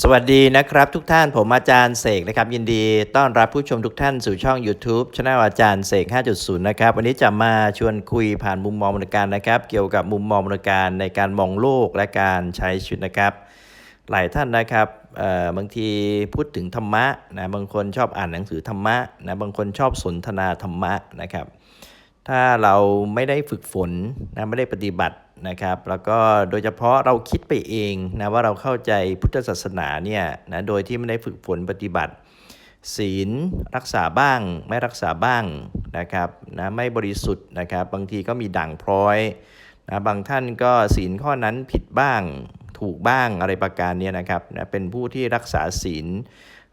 สวัสดีนะครับทุกท่านผมอาจารย์เสกนะครับ ยินดีต้อนรับผู้ชมทุกท่านสู่ช่อง YouTube ช anel อาจารย์เสก 5.0 นะครับ วันนี้จะมาชวนคุยผ่านมุมมองบริการนะครับ เกี่ยวกับมุมมองบริการในการมองโลกและการใช้ชีวิตนะครับ หลายท่านนะครับเอ่อบางทีพูดถึงธรรมะนะบางคนชอบอ่านหนังสือธรรมะนะบางคนชอบสนทนาธรรมะนะครับ ถ้าเราไม่ได้ฝึกฝนนะไม่ได้ปฏิบัติ นะครับ แล้วก็โดยเฉพาะเราคิดไปเองนะว่าเราเข้าใจพุทธศาสนาเนี่ยนะโดยที่ไม่ได้ฝึกฝนปฏิบัติ ศีลรักษาบ้าง ไม่รักษาบ้างนะครับนะไม่บริสุทธิ์นะครับบางทีก็มีด่างพร้อยนะบางท่านก็ศีลข้อนั้นผิดบ้างถูกบ้างอะไรประการเนี้นะครับนะเป็นผู้ที่รักษาศีล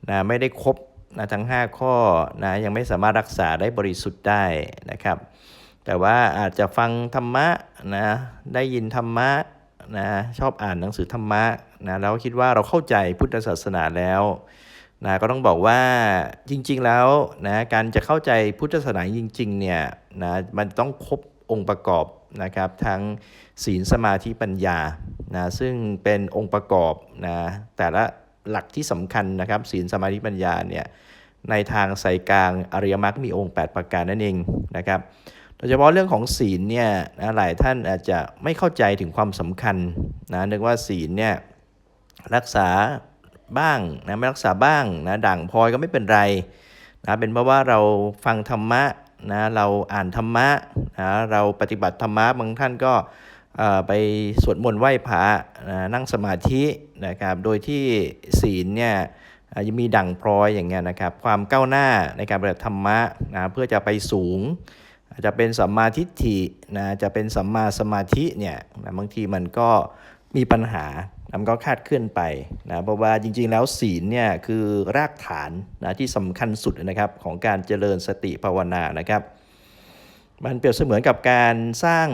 นะไม่ได้ครบนะทั้ง 5 ข้อนะยังไม่สามารถรักษาได้บริสุทธิ์ได้นะครับ แต่ว่าอาจจะฟังธรรมะนะได้ยินธรรมะนะชอบอ่านหนังสือธรรมะนะแล้วคิดว่าเราเข้าใจพุทธศาสนาแล้วนะก็ต้องบอกว่าจริง ๆแล้วนะการจะเข้าใจพุทธศาสนาจริงๆเนี่ยนะมันต้องครบองค์ประกอบนะครับทั้งศีลสมาธิปัญญานะซึ่งเป็นองค์ประกอบนะแต่ละหลักที่สำคัญนะครับศีลสมาธิปัญญาเนี่ยในทางสายกลางอริยมรรคมีองค์ 8 ประการนั่นเองนะครับ โดยเฉพาะเรื่องของศีลเนี่ยนะหลายท่านอาจจะไม่เข้าใจถึงความสำคัญนะนึกว่าศีลเนี่ยรักษาบ้างนะไม่รักษาบ้างนะด่างพลอยก็ไม่เป็นไรนะเป็นเพราะว่าเราฟังธรรมะนะเราอ่านธรรมะนะเราปฏิบัติธรรมะบางท่านก็ไปสวดมนต์ไหว้พระนะนั่งสมาธินะครับโดยที่ศีลเนี่ยอาจะมีดั่งพลอยอย่างเงี้ยนะครับความก้าวหน้าในการปฏิบัติธรรมะนะเพื่อจะไปสูง อาจจะเป็นสัมมาทิฏฐินะจะเป็นสัมมาสมาธิเนี่ยนะบางทีมันก็มีปัญหามันก็คาดเคลื่อนไปนะเพราะว่าจริงๆแล้วศีลเนี่ยคือรากฐานนะที่สำคัญสุดนะครับของการเจริญสติภาวนานะครับ มันเปรียบเสมือนกับการสร้าง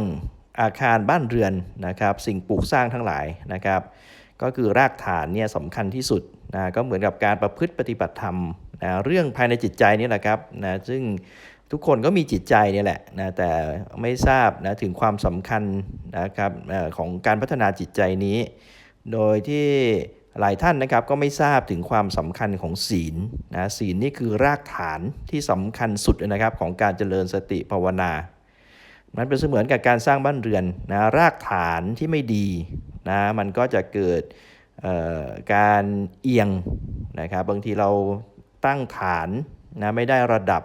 อาคารบ้านเรือนนะครับ สิ่งปลูกสร้างทั้งหลายนะครับ ก็คือรากฐานเนี่ยสำคัญที่สุดนะก็เหมือนกับการประพฤติปฏิบัติธรรมนะเรื่องภายในจิตใจนี่แหละครับนะซึ่ง ทุกคนก็มีจิตใจเนี่ยแหละนะแต่ไม่ทราบนะถึงความสำคัญนะครับของการพัฒนาจิตใจนี้ โดยที่หลายท่านนะครับก็ไม่ทราบถึงความสำคัญของศีลนะศีลนี่คือรากฐานที่สำคัญสุดนะครับของการเจริญสติภาวนา มันเป็นเสมือนกับการสร้างบ้านเรือนนะรากฐานที่ไม่ดีนะมันก็จะเกิดการเอียงนะครับบางทีเราตั้งฐานนะไม่ได้ระดับ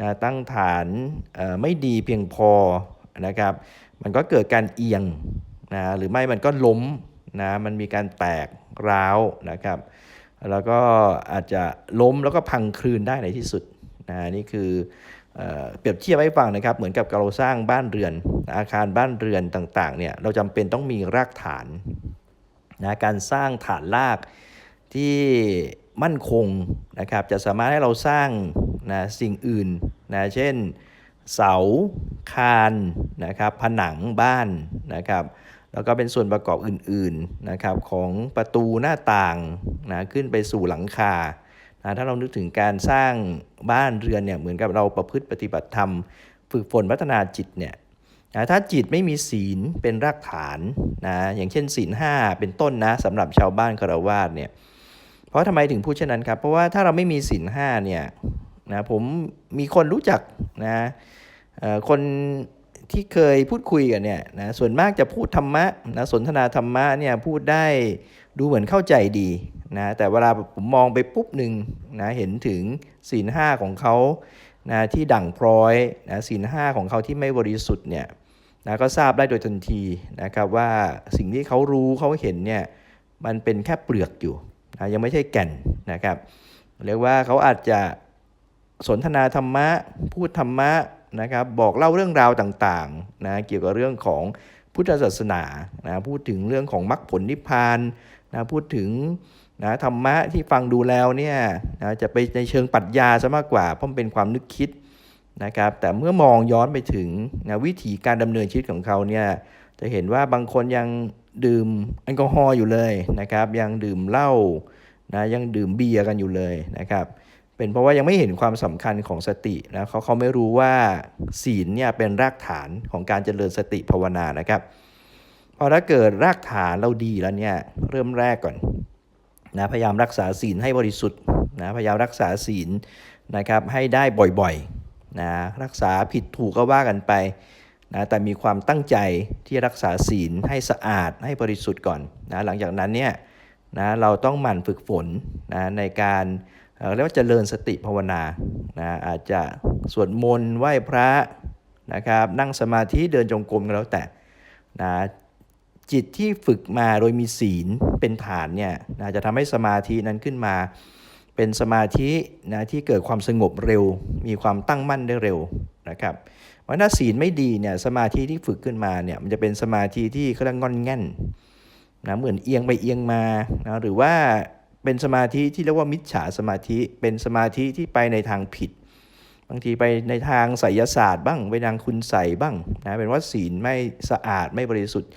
นะตั้งฐานไม่ดีเพียงพอนะครับ มันก็เกิดการเอียงนะหรือไม่มันก็ล้มนะมันมีการแตกร้าวนะครับ แล้วก็อาจจะล้มแล้วก็พังคลืนได้ในที่สุดนะนี่คือเออเปรียบเทียบให้ฟังนะครับ เหมือนกับเราสร้างบ้านเรือน อาคารบ้านเรือนต่างๆเนี่ยเราจำเป็นต้องมีรากฐานนะการสร้างฐานรากที่มั่นคงนะครับ จะสามารถให้เราสร้าง นะสิ่งอื่นนะเช่นเสาคานนะครับผนังบ้านนะครับแล้วก็เป็นส่วนประกอบอื่นๆนะครับของประตูหน้าต่างนะขึ้นไปสู่หลังคานะถ้าเรานึกถึงการสร้างบ้านเรือนเนี่ยเหมือนกับเราประพฤติปฏิบัติธรรม ฝึกฝนพัฒนาจิตเนี่ยนะถ้าจิตไม่มีศีลเป็นรากฐานนะอย่างเช่นศีลห้าเป็นต้นนะสำหรับชาวบ้านคารวาสเนี่ยเพราะทำไมถึงพูดเช่นนั้นครับ เพราะว่าถ้าเราไม่มีศีลห้าเนี่ย นะผมมีคนรู้จักนะคนที่เคยพูดคุยกันเนี่ยนะส่วนมากจะพูดธรรมะนะสนทนาธรรมะเนี่ยพูดได้ดูเหมือนเข้าใจดีนะแต่เวลาผมมองไปปุ๊บหนึ่งนะเห็นถึงศีลห้าของเขานะที่ด่างพร้อยนะศีลห้าของเขาที่ไม่บริสุทธิ์เนี่ยนะก็ทราบได้โดยทันทีนะครับว่าสิ่งที่เขารู้เขาเห็นเนี่ยมันเป็นแค่เปลือกอยู่นะยังไม่ใช่แก่นนะครับเรียกว่าเขาอาจจะ สนทนาธรรมะ พูดธรรมะนะครับ บอกเล่าเรื่องราวต่างๆนะเกี่ยวกับเรื่องของพุทธศาสนานะพูดถึงเรื่องของมรรคผลนิพพานนะพูดถึงนะธรรมะที่ฟังดูแล้วเนี่ยนะจะไปในเชิงปรัชญาซะมากกว่าเพราะมันเป็นความนึกคิดนะครับแต่เมื่อมองย้อนไปถึงนะวิธีการดำเนินชีวิตของเขาเนี่ยจะเห็นว่าบางคนยังดื่มแอลกอฮอล์อยู่เลยนะครับ ยังดื่มเหล้านะยังดื่มเบียร์กันอยู่เลยนะครับ เป็นเพราะว่ายังไม่เห็นความสำคัญของสตินะเขาเขาไม่รู้ว่าศีลเนี่ยเป็นรากฐานของการเจริญสติภาวนานะครับพอถ้าเกิดรากฐานเราดีแล้วเนี่ยเริ่มแรกก่อนนะพยายามรักษาศีลให้บริสุทธิ์นะพยายามรักษาศีลนะครับให้ได้บ่อยๆนะรักษาผิดถูกก็ว่ากันไปนะแต่มีความตั้งใจที่รักษาศีลให้สะอาดให้บริสุทธิ์ก่อนนะหลังจากนั้นเนี่ยนะเราต้องหมั่นฝึกฝนนะในการ เรียกว่าเจริญสติภาวนานะอาจจะสวดมนต์ไหว้พระนะครับนั่งสมาธิเดินจงกรมก็แล้วแต่นะจิตที่ฝึกมาโดยมีศีลเป็นฐานเนี่ยนะจะทำให้สมาธินั้นขึ้นมา เป็นสมาธินะที่เกิดความสงบเร็ว มีความตั้งมั่นได้เร็วนะครับเพราะถ้าศีลไม่ดีเนี่ยสมาธิที่ฝึกขึ้นมาเนี่ยมันจะเป็นสมาธิที่เขาเรียกงอนแง่นนะเหมือนเอียงไปเอียงมานะหรือว่า เป็นสมาธิที่เรียกว่ามิจฉาสมาธิเป็นสมาธิที่ไปในทางผิด บางทีไปในทางไสยศาสตร์บ้างไปทางคุณใส่บ้างนะเป็นว่าศีลไม่สะอาดไม่บริสุทธิ์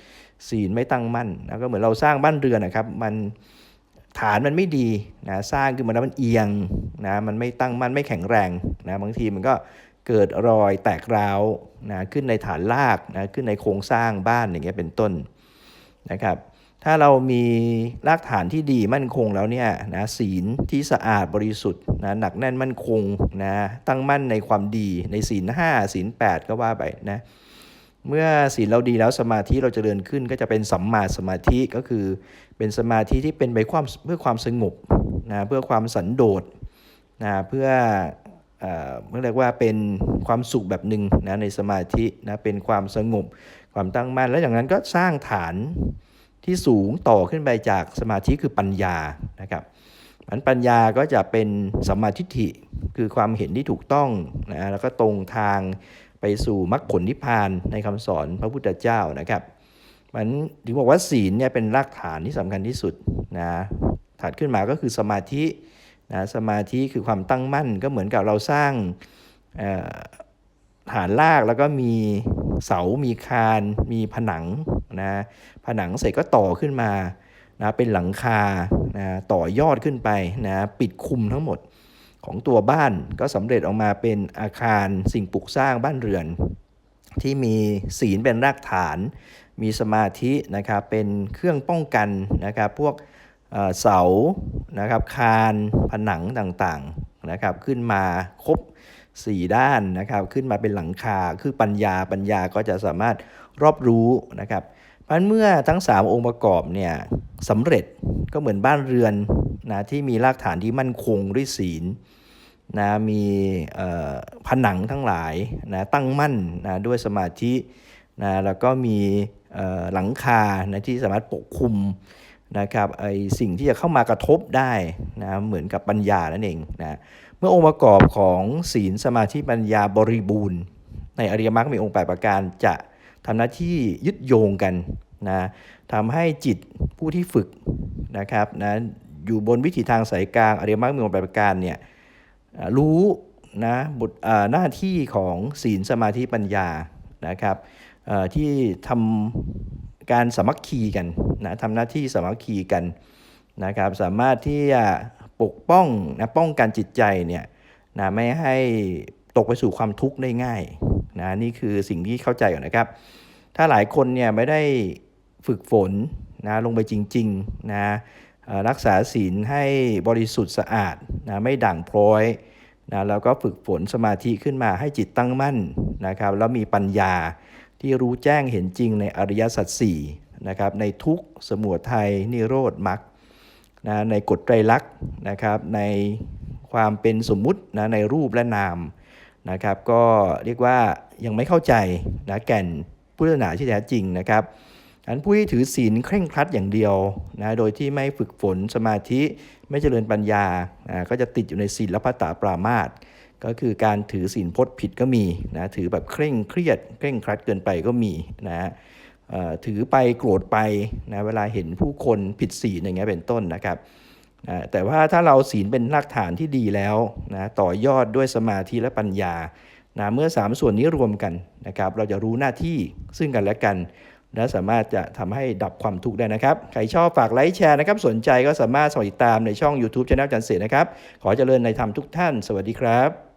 ศีลไม่ตั้งมั่นนะก็เหมือนเราสร้างบ้านเรือนนะครับ มันฐานมันไม่ดีนะสร้างขึ้นมาแล้วมันเอียงนะมันไม่ตั้งมั่นไม่แข็งแรงนะบางทีมันก็เกิดรอยแตกร้าวนะขึ้นในฐานรากนะขึ้นในโครงสร้างบ้านอย่างเงี้ยเป็นต้นนะครับ ถ้าเรามีรากฐานที่ดีมั่นคงแล้วเนี่ยนะศีลที่สะอาดบริสุทธิ์นะหนักแน่นมั่นคงนะตั้งมั่นในความดีในศีลห้าศีลแปดก็ว่าไปนะเมื่อศีลเราดีแล้วสมาธิเราจเจริญขึ้นก็จะเป็นสัมมาสมาธิก็คือเป็นสมาธิที่เป็นไปความเพื่อความสงบนะเพื่อความสันโดษนะเพื่อเอ่อเรียกว่าเป็นความสุขแบบหนึ่งนะในสมาธินะเป็นความสงบความตั้งมั่นแล้วอย่างนั้นก็สร้างฐาน ที่สูงต่อขึ้นไปจากสมาธิคือปัญญานะครับมันปัญญาก็จะเป็นสัมมาทิฏฐิคือความเห็นที่ถูกต้องนะแล้วก็ตรงทางไปสู่มรรคผลนิพพานในคำสอนพระพุทธเจ้านะครับมันถึงบอกว่าศีลเนี่ยเป็นรากฐานที่สำคัญที่สุดนะถัดขึ้นมาก็คือสมาธินะสมาธิคือความตั้งมั่นก็เหมือนกับเราสร้างฐานรากแล้วก็มีเสา มีคาน มีผนัง นะผนังเสร็จก็ต่อขึ้นมานะเป็นหลังคานะต่อยอดขึ้นไปนะปิดคุมทั้งหมดของตัวบ้านก็สำเร็จออกมาเป็นอาคารสิ่งปลูกสร้างบ้านเรือน ที่มีศีลเป็นรากฐาน มีสมาธินะครับเป็นเครื่องป้องกันนะครับพวกเสานะครับคานผนังต่างๆนะครับขึ้นมาครบ4 ด้านนะครับขึ้นมาเป็นหลังคาคือปัญญาปัญญาก็จะสามารถรอบรู้นะครับ ราะฉะนั้นเมื่อทั้ง 3 องค์ประกอบเนี่ยสำเร็จก็เหมือนบ้านเรือนนะที่มีรากฐานที่มั่นคงด้วยศีลนะมีผนังทั้งหลายนะตั้งมั่นนะด้วยสมาธินะแล้วก็มีหลังคานะที่สามารถปกคลุมนะครับไอสิ่งที่จะเข้ามากระทบได้นะเหมือนกับปัญญานั่นเองนะเมื่อองค์ประกอบของศีลสมาธิปัญญาบริบูรณ์ ในอริยมรรคมีองค์แปดประการจะ ทำหน้าที่ยึดโยงกันนะทำให้จิตผู้ที่ฝึกนะครับนะอยู่บนวิถีทางสายกลางอริยมรรคมีองค์แปดประการเนี่ยรู้นะบทหน้าที่ของศีลสมาธิปัญญานะครับที่ทำการสามัคคีกันนะทำหน้าที่สามัคคีกันนะครับสามารถที่จะปกป้องนะป้องกันจิตใจเนี่ยนะไม่ให้ตกไปสู่ความทุกข์ได้ง่าย นะนี่คือสิ่งที่เข้าใจก่อนนะครับ ถ้าหลายคนเนี่ยไม่ได้ฝึกฝนนะลงไปจริงๆนะรักษาศีลให้บริสุทธิ์สะอาดนะไม่ด่างพร้อยนะแล้วก็ฝึกฝนสมาธิขึ้นมาให้จิตตั้งมั่นนะครับแล้วมีปัญญาที่รู้แจ้งเห็นจริงในอริยสัจสี่นะครับในทุกสมุทัยนิโรธมรรคนะในกฎไตรลักษณ์นะครับในความเป็นสมมุตินะในรูปและนาม นะครับ ก็เรียกว่ายังไม่เข้าใจนะแก่นพุทธศาสนาที่แท้จริงนะครับอันผู้ที่ถือศีลเคร่งครัดอย่างเดียวนะโดยที่ไม่ฝึกฝนสมาธิไม่เจริญปัญญาอ่าก็จะติดอยู่ในศีลและพัตตาปรามาสก็คือการถือศีลพจน์ผิดก็มีนะถือแบบเคร่งเครียด เคร่งครัดเกินไปก็มีนะฮะถือไปโกรธไปนะเวลาเห็นผู้คนผิดศีลอย่างเงี้ยเป็นต้นนะครับ นะแต่ว่าถ้าเราศีลเป็นรากฐานที่ดีแล้วนะต่อยอดด้วยสมาธิและปัญญานะเมื่อ 3 ส่วนนี้รวมกันนะครับเราจะรู้หน้าที่ซึ่งกันและกัน และสามารถจะทำให้ดับความทุกข์ได้นะครับ ใครชอบฝากไลค์แชร์นะครับ สนใจก็สามารถสมัครติดตามในช่อง YouTube Channel จันเสนะครับ ขอเจริญในธรรมทุกท่าน สวัสดีครับ